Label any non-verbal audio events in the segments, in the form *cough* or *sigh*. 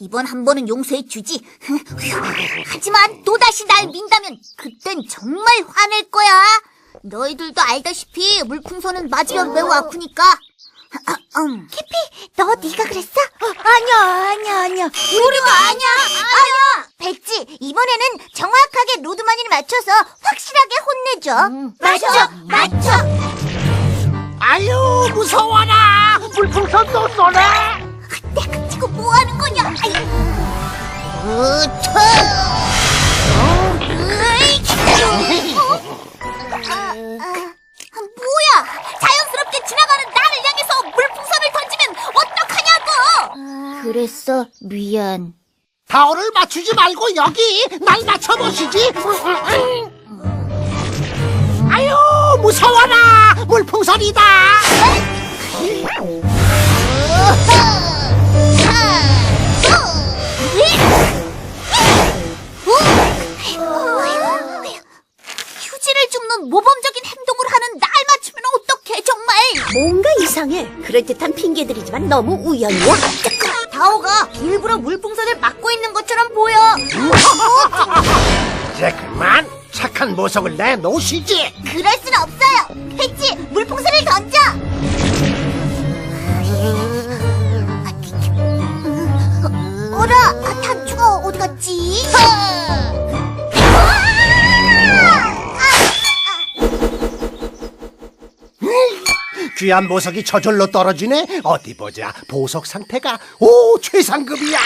이번 한 번은 용서해 주지. *laughs* 하지만 또다시 날 민다면 그땐 정말 화낼 거야. 너희들도 알다시피 물풍선은 맞으면 매우 아프니까. 음. 캐피, 너 네가 그랬어? 아니야, 아니야, 아니야. 우리가 아니야, 아니야. 백지, 이번에는 정확하게 로드마니를 맞춰서 확실하게 혼내줘. 맞죠, 맞죠. 아유 무서워라 물풍선 또 쏘네 으이! 뭐야? 자연스럽게 지나가는 나를 향해서 물풍선을 던지면 어떡하냐고! 그랬어, 미안. 다오를 맞추지 말고 여기 날 맞춰보시지 아유 무서워라 물풍선이다 휴지를 줍는 모범적인 행동을 하는 날 맞추면 어떡해 정말 뭔가 이상해. 그럴듯한 핑계들이지만 너무 우연이야. 다오가 일부러 물풍선을 막고 있는 것처럼 보여 이제 그만 착한 모습을 내놓으시지 그럴 순 없어요 패치 물풍선을 던져 어라 아, 단추가 어디 갔지? 귀한 보석이 저절로 떨어지네. 어디 보자. 보석 상태가. 오 최상급이야.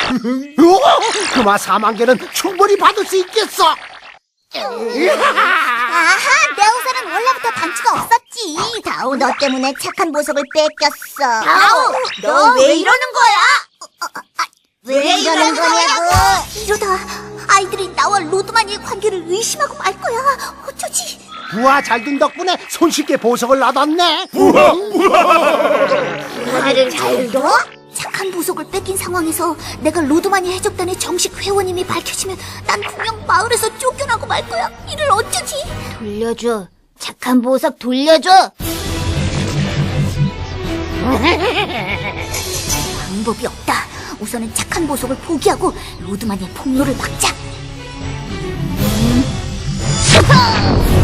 오, 그마 4만 개는 충분히 받을 수 있겠어. 아하 내 우산은 원래부터 단추가 없었지. 다오 너 때문에 착한 보석을 뺏겼어. 다오 너 왜 이러는 거야? 왜 이러는 거냐고. 이러다 아이들이 나와 로드마니의 관계를 의심하고 말 거야. 어쩌지 부하 잘든 덕분에 손쉽게 보석을 얻었네 나를 잘 둬? 착한 보석을 뺏긴 상황에서 내가 로드마니 해적단의 정식 회원임이 밝혀지면 난 분명 마을에서 쫓겨나고 말 거야. 이를 어쩌지? 돌려줘. 착한 보석 돌려줘. 방법이 없다. 우선은 착한 보석을 포기하고 로드마니의 폭로를 막자. 으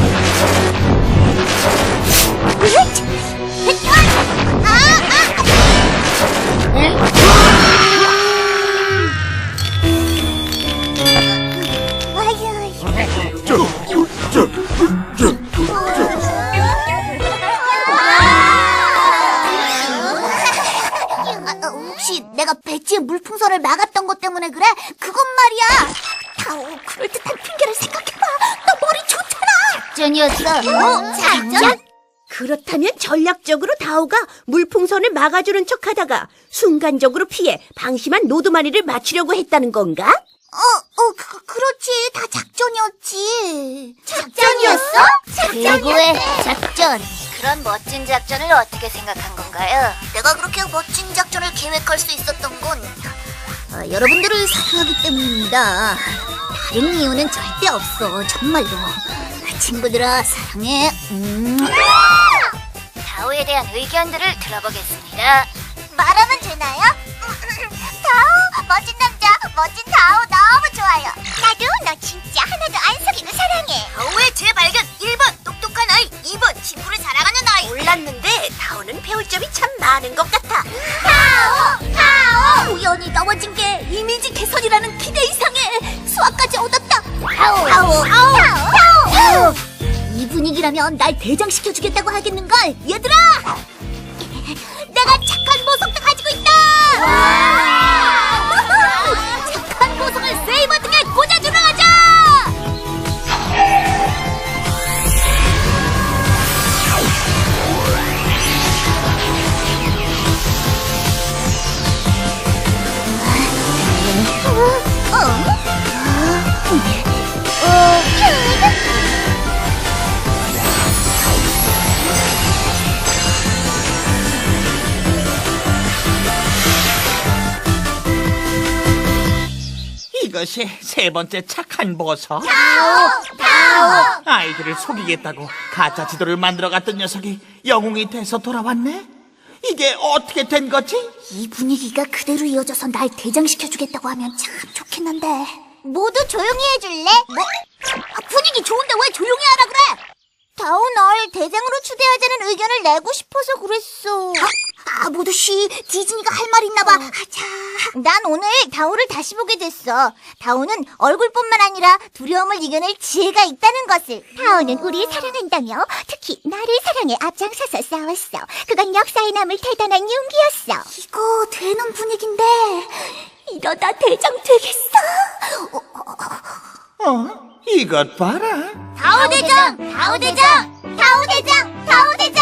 물풍선을 막았던 것 때문에 그래? 그건 말이야. 다오, 그럴듯한 핑계를 생각해봐. 너 머리 좋잖아. 작전이었어. 어, 작전? 그렇다면 전략적으로 다오가 물풍선을 막아주는 척하다가 순간적으로 피해 방심한 로드마니를 맞추려고 했다는 건가? 어, 어, 그, 그렇지. 다 작전이었지. 작전이었어? 최고의 작전. 그런 멋진 작전을 어떻게 생각한 건가요? 내가 그렇게 멋진 작전을 계획할 수 있었던 건 아, 여러분들을 사랑하기 때문입니다. 다른 이유는 절대 없어. 정말로. 친구들아, 사랑해. 음. 다오에 대한 의견들을 들어보겠습니다. 말하면 되나요? *laughs* 다오, 멋진 남자, 멋진 다오 너무 좋아요. 많은 것 같아. 다오, 다오. 우연히 넘어진 게 이미지 개선이라는 기대 이상의 수학까지 얻었다. 다오, 다오, 다오, 다오. 이 분위기라면 날 대장시켜주겠다고 하겠는걸, 얘들아. *laughs* 내가 착한 보석도 가지고 있다! 이것이 세 번째 착한 보석. 다오! 다오! 아이들을 속이겠다고 가짜 지도를 만들어 갔던 녀석이 영웅이 돼서 돌아왔네? 이게 어떻게 된 거지? 이 분위기가 그대로 이어져서 날 대장시켜주겠다고 하면 참 좋겠는데. 모두 조용히 해줄래? 뭐? 아, 분위기 좋은데 왜 조용히 하라 그래? 다오 널 대장으로 추대하자는 의견을 내고 싶어서 그랬어. 아, 모두 씨, 디즈니가 할 말 있나 봐. 아, 자. 난 오늘 다오를 다시 보게 됐어. 다오는 얼굴뿐만 아니라 두려움을 이겨낼 지혜가 있다는 것을. 다오는 우리 사랑한다며 특히 나를 사랑해 앞장서서 싸웠어. 그건 역사에 남을 대단한 용기였어. 이거 되는 분위기인데 이러다 대장 되겠어. 어? 이것 봐라. 다오 대장, 다오 대장, 다오 대장, 다오 대장.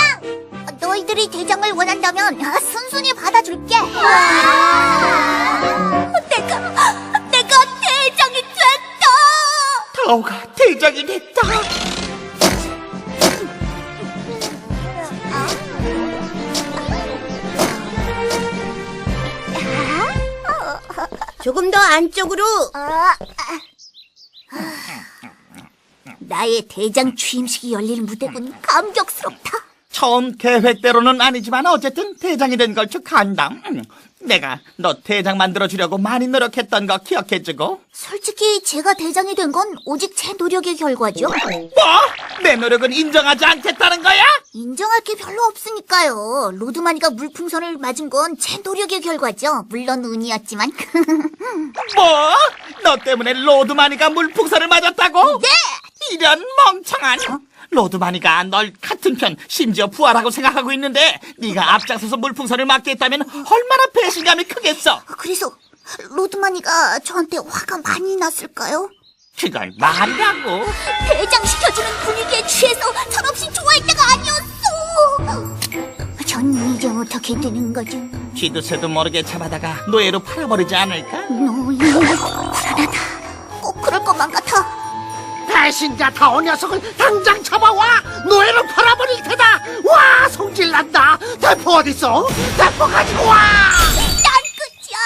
너희들이 대장을 원한다면 아, 순순히 받아줄게. 내가 내가 대장이 됐다. 다오가 대장이 됐다. 조금 더 안쪽으로. 나의 대장 취임식이 열릴 무대군 감격스럽다. 처음 계획대로는 아니지만 어쨌든 대장이 된 걸 축하한다. 음, 내가 너 대장 만들어주려고 많이 노력했던 거 기억해주고. 솔직히 제가 대장이 된 건 오직 제 노력의 결과죠. 뭐? 내 노력은 인정하지 않겠다는 거야? 인정할 게 별로 없으니까요. 로드마니가 물풍선을 맞은 건 제 노력의 결과죠. 물론 운이었지만. *laughs* 뭐? 너 때문에 로드마니가 물풍선을 맞았다고? 네! 이런 멍청한. 로드마니가 널 같은 편 심지어 부하라고 생각하고 있는데 네가 앞장서서 물풍선을 맞게 했다면 얼마나 배신감이 크겠어. 그래서 로드마니가 저한테 화가 많이 났을까요? 그걸 말이라고. 대장 시켜주는 분위기에 취해서 철없이 좋아할 때가 아니었어. 전 이제 어떻게 되는 거죠? 쥐도 새도 모르게 잡아다가 노예로 팔아버리지 않을까? 너희 불안하다. 꼭 그럴 것만 같아. 배신자 다오 녀석을 당장 잡아와 노예로 팔아버릴 테다 와 성질난다 대포 어딨어 대포 가지고 와 난 끝이야.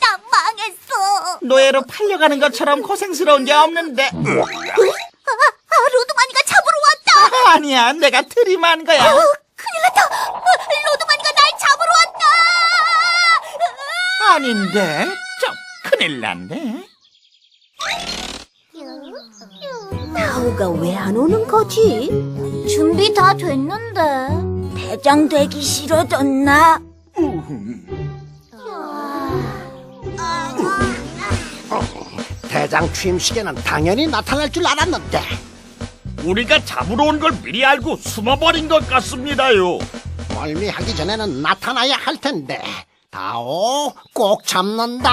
난 망했어. 노예로 팔려가는 것처럼 고생스러운 게 없는데. 아, 아, 로드마니가 잡으러 왔다. 아니야, 내가 트림한 거야. 어, 큰일 났다. 아, 로드마니가 날 잡으러 왔다. 아닌데, 좀 큰일 났네. 다오가 왜 안 오는 거지? 준비 다 됐는데. 대장 되기 싫어졌나? 대장 취임식에는 당연히 나타날 줄 알았는데 우리가 잡으러 온 걸 미리 알고 숨어버린 것 같습니다요. 멀미하기 전에는 나타나야 할 텐데 다오 꼭 잡는다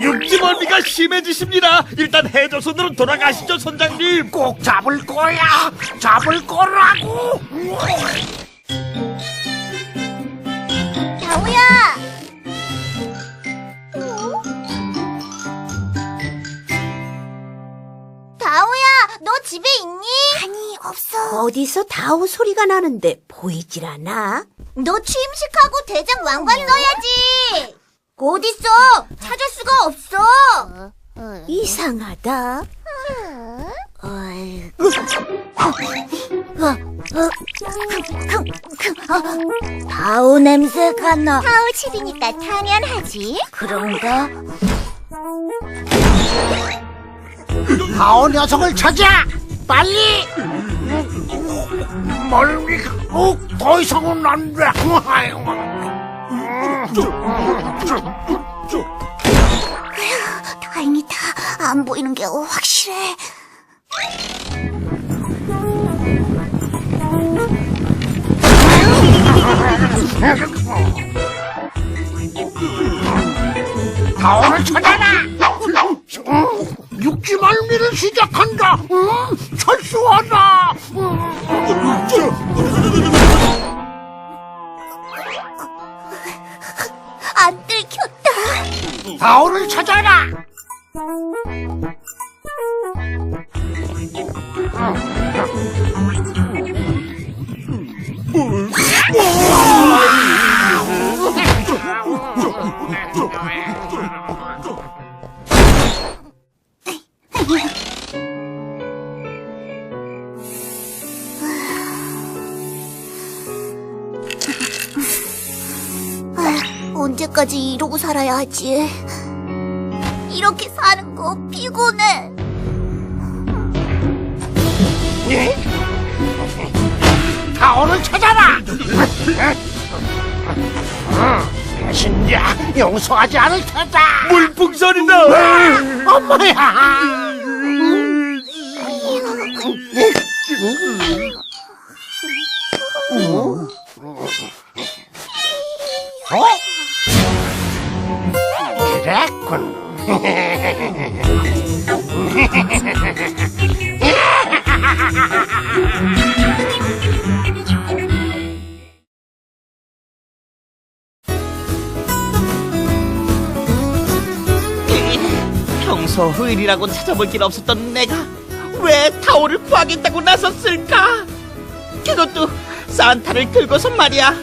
육지멀미가 심해지십니다. 일단 해저선으로 돌아가시죠, 선장님. 꼭 잡을 거야 잡을 거라고 다오야. 다오야, 너 집에 있니? 아니, 없어. 어디서 다오 소리가 나는데 보이질 않아? 너 취임식하고 대장 왕관 써야지. 어딨어? 찾을 수가 없어. 이상하다. 다오 냄새가 나. 다오 집이니까 당연하지. 그런가? 다오 녀석을 찾아 빨리 멀미가 어, 더 이상은 안 돼 다행이다. 안 보이는 게 확실해. 다오를 어, 육지 말미를 시작한다 응? 철수하다 다오를 찾아라 언제까지 이러고 살아야 하지? 이렇게 사는 거 피곤해. 타오를 찾아라! 배신자 용서하지 않을 테다! 물풍선이다! 엄마야! 의리라고 찾아볼 길 없었던 내가 왜 타오를 구하겠다고 나섰을까? 그것도 산타를 들고서 말이야.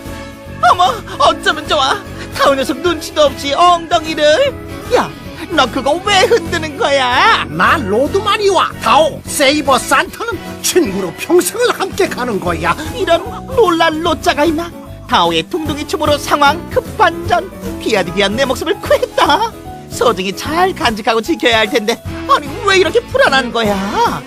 어머, 어쩌면 좋아. 타오 녀석 눈치도 없이 엉덩이를. 야, 너 그거 왜 흔드는 거야? 난 로드마리와 다오, 세이버 산타는 친구로 평생을 함께 가는 거야. 이런 놀랄 로짜가 있나? 타오의 둥둥이 춤으로 상황 급반전. 비아디비한 내 목숨을 구했다. 소중히 잘 간직하고 지켜야 할 텐데 아니 왜 이렇게 불안한 거야?